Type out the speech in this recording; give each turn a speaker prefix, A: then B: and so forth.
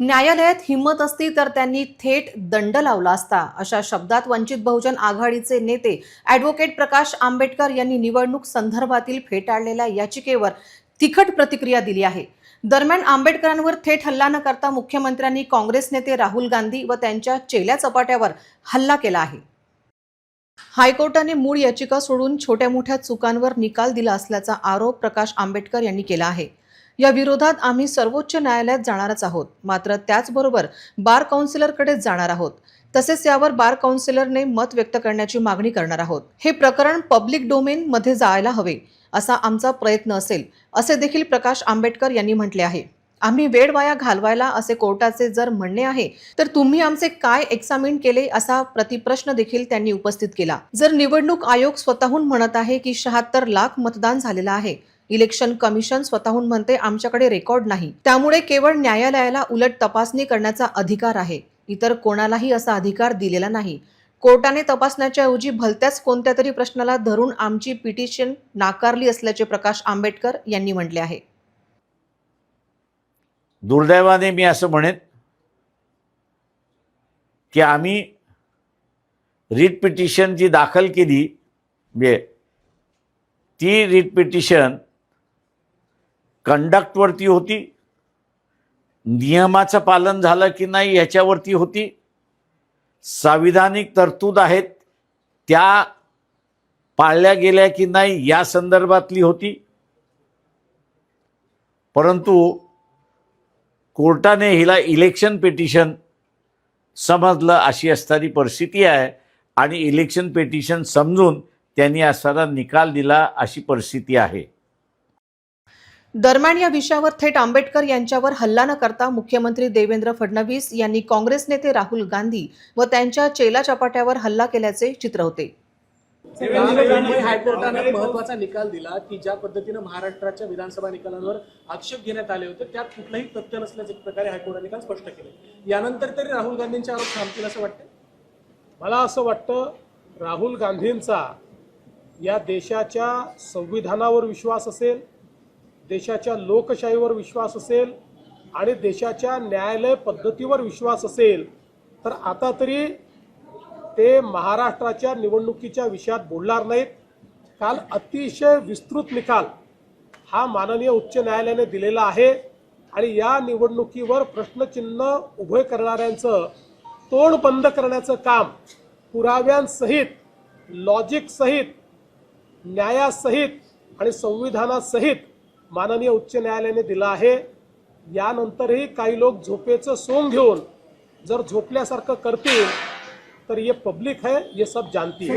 A: न्यायालयात हिंमत असती तर त्यांनी थेट दंड लावला असता. अशा शब्दात वंचित बहुजन आघाडीचे नेते ॲडव्होकेट प्रकाश आंबेडकर यांनी निवडणूक संदर्भातील फेटाळलेल्या याचिकेवर तिखट प्रतिक्रिया दिली आहे. दरम्यान आंबेडकरांवर थेट हल्ला न करता मुख्यमंत्र्यांनी काँग्रेस नेते राहुल गांधी व त्यांच्या चेल्या चपाट्यावर हल्ला केला आहे. हायकोर्टाने मूळ याचिका सोडून छोट्या मोठ्या चुकांवर निकाल दिला असल्याचा आरोप प्रकाश आंबेडकर यांनी केला आहे. या विरोधात आम्ही सर्वोच्च न्यायालयात जाणारच आहोत. मात्र त्याचबरोबर बार काउन्सिलरकडेच जाणार आहोत. तसेच यावर बार काउन्सिलरने मत व्यक्त करण्याची मागणी करणार आहोत. हे प्रकरण पब्लिक डोमेन मध्ये जायला हवे असा आमचा प्रयत्न असेल असे देखील प्रकाश आंबेडकर यांनी म्हटले आहे. आम्ही वेळ वाया घालवायला असे कोर्टाचे जर म्हणणे आहे तर तुम्ही आमचे काय एक्झामिन केले असा प्रतिप्रश्न देखील त्यांनी उपस्थित केला. जर निवडणूक आयोग स्वतःहून म्हणत आहे की शहात्तर लाख मतदान झालेलं आहे इलेक्शन कमिशन स्वतःहून म्हणते आमच्याकडे रेकॉर्ड नाही. त्यामुळे केवळ न्यायालयाला उलट तपासणी करण्याचा अधिकार आहे. इतर कोणालाही असा अधिकार दिलेला नाही. कोर्टाने तपासण्याच्या ऐवजी भलत्याच कोणत्या तरी प्रश्नाला धरून आमची पिटिशन नाकारली असल्याचे प्रकाश आंबेडकर यांनी म्हटले आहे.
B: दुर्दैवाने मी असं म्हणेन की आम्ही रिट पिटिशन जी दाखल केली म्हणजे ती रिट पिटिशन कंडक्टवरती होती. नियमाचं पालन झालं की नाही याच्यावरती होती. संविधानिक तरतूद आहेत त्या पाळल्या गेल्या की नाही या संदर्भातली होती. परंतु कोर्टाने हिला इलेक्शन पेटिशन समजलं अशी असणारी परिस्थिती आहे आणि इलेक्शन पेटिशन समजून त्यांनी असणारा निकाल दिला अशी परिस्थिती आहे.
A: दरम्यान या विषयावर थेट आंबेडकर यांच्यावर हल्ला न करता मुख्यमंत्री देवेंद्र फडणवीस यांनी काँग्रेस नेते राहुल गांधी व त्यांच्या चेला चपाट्यावर हल्ला केल्याचे चित्र होते.
C: हायकोर्टानं एक महत्त्वाचा निकाल दिला की ज्या पद्धतीनं महाराष्ट्राच्या विधानसभा निकालांवर आक्षेप घेण्यात आले होते त्यात कुठलंही तथ्य नसल्याच्या प्रकारे हायकोर्टाने काल स्पष्ट केलं. यानंतर तरी राहुल गांधींचे आरोप थांबतील असं वाटतं
D: मला असं वाटतं राहुल गांधींचा या देशाच्या संविधानावर विश्वास असेल देशाच्या लोकशाहीवर विश्वास असेल आणि देशाच्या न्यायालय पद्धतीवर विश्वास असेल तर आता तरी ते महाराष्ट्राच्या निवडणुकीच्या विषयात बोलणार नाहीत. काल अतिशय विस्तृत निकाल हा माननीय उच्च न्यायालयाने दिलेला आहे आणि या निवडणुकीवर प्रश्नचिन्ह उभे करणाऱ्यांचं तोंड बंद करण्याचं काम पुराव्यांसहित लॉजिकसहित न्यायासहित आणि संविधानासहित माननीय उच्च न्यायालयाने दिलं आहे. यानंतरही काही लोक झोपेचं सोंग घेऊन जर झोपल्यासारखं करतील तर ये पब्लिक है ये सब जानती है